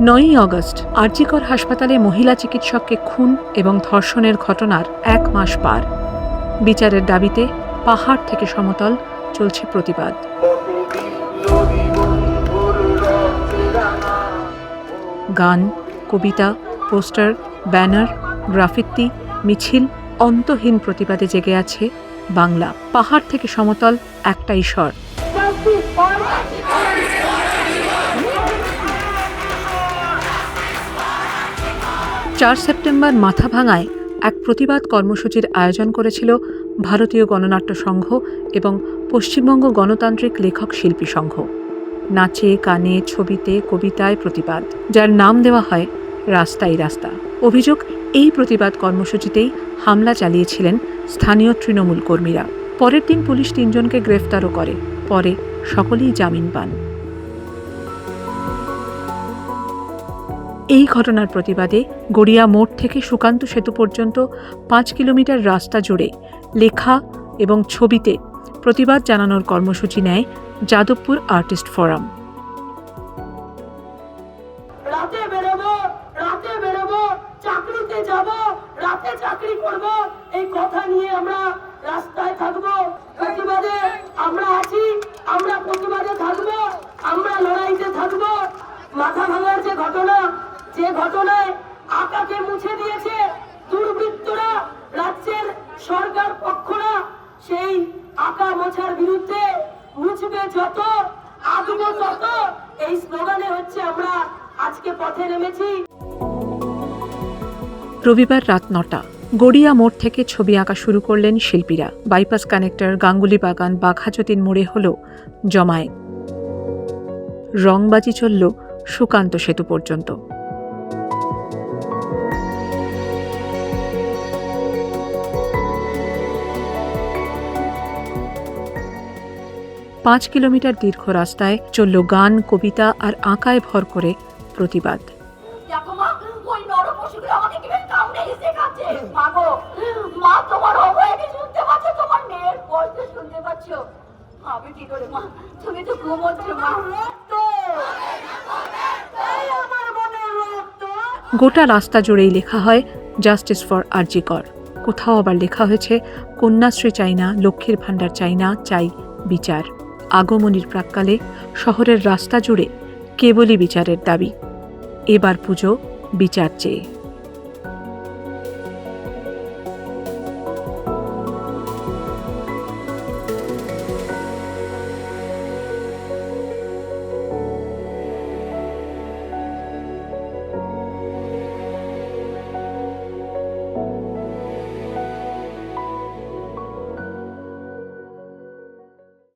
নয়ই অগস্ট, আরজিকর হাসপাতালে মহিলা চিকিৎসককে খুন এবং ধর্ষণের ঘটনার এক মাস পার। বিচারের দাবিতে পাহাড় থেকে সমতল চলছে প্রতিবাদ। গান, কবিতা, পোস্টার, ব্যানার, গ্রাফিতি, মিছিল, অন্তহীন প্রতিবাদে জেগে আছে বাংলা। পাহাড় থেকে সমতল একটাই স্বর। চার সেপ্টেম্বর মাথা ভাঙায় এক প্রতিবাদ কর্মসূচির আয়োজন করেছিল ভারতীয় গণনাট্য সংঘ এবং পশ্চিমবঙ্গ গণতান্ত্রিক লেখক শিল্পী সংঘ। নাচে, গানে, ছবিতে, কবিতায় প্রতিবাদ, যার নাম দেওয়া হয় রাস্তাই রাস্তা। অভিযোগ, এই প্রতিবাদ কর্মসূচিতেই হামলা চালিয়েছিলেন স্থানীয় তৃণমূল কর্মীরা। পরের দিন পুলিশ তিনজনকে গ্রেফতারও করে। পরে সকলেই জামিন পান। এই ঘটনার প্রতিবাদে গড়িয়া মোড় থেকে সুকান্ত সেতু পর্যন্ত পাঁচ কিলোমিটার রাস্তা জুড়ে লেখা এবং ছবিতে প্রতিবাদ জানানোর কর্মসূচি নেয় যাদবপুর আর্টিস্ট ফোরাম। আমরা লড়াইতে থাকব। মাথা ভাঙার যে ঘটনা যে ঘটনায় আকাকে মুছে দিয়েছে দুর্বৃত্তরা, রাজ্যের সরকার পক্ষরা, সেই আকা মোছার বিরুদ্ধে মুছবে যত আগবো তত। এই স্লোগানে হচ্ছে আমরা আজকে পথে নেমেছি। রবিবার রাত নটা, গড়িয়া মোড় থেকে ছবি আঁকা শুরু করলেন শিল্পীরা। বাইপাস কানেক্টর গাঙ্গুলি বাগান বাঘাযতীন মোড়ে হল জমায়েত। রংবাজি চলল সুকান্ত সেতু পর্যন্ত। পাঁচ কিলোমিটার দীর্ঘ রাস্তায় চলল গান কবিতা আর আঁকায় ভর করে প্রতিবাদ। আমি কি করে মা? তুমি তো ঘুমোচ্ছ মা। গোটা রাস্তা জুড়েই লেখা হয় জাস্টিস ফর আরজিকর কোথাও আবার লেখা হয়েছে কন্যাশ্রী চাই না লক্ষ্মীর ভাণ্ডার চাই না চাই বিচার। আগমনীর প্রাককালে শহরের রাস্তা জুড়ে কেবলই বিচারের দাবি। এবার পুজো বিচার চেয়ে।